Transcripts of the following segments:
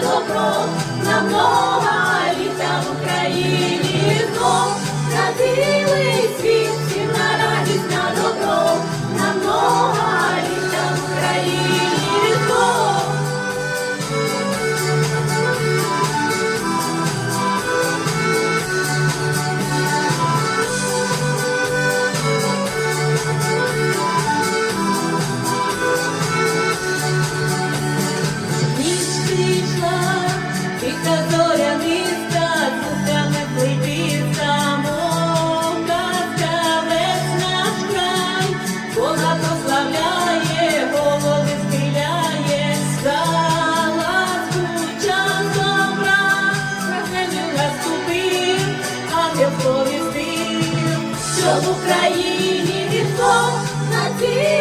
добро, на много. Україні ніхто на цій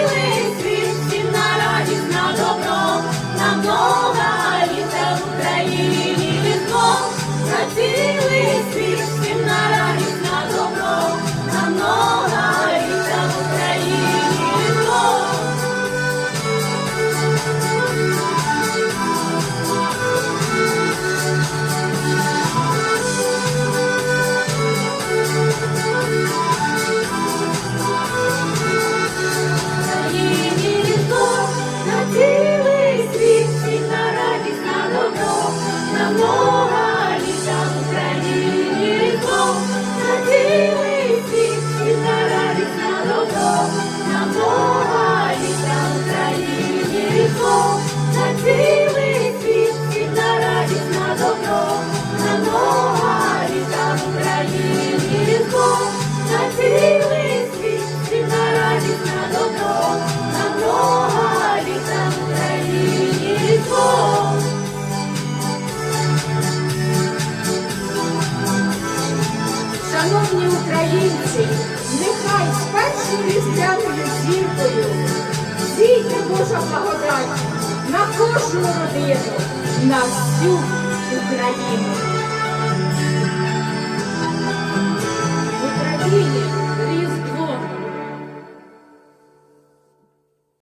українці, нехай з першою різдвяною зіркою зійде Божа благодать на кожну родину, на всю Україну. Україні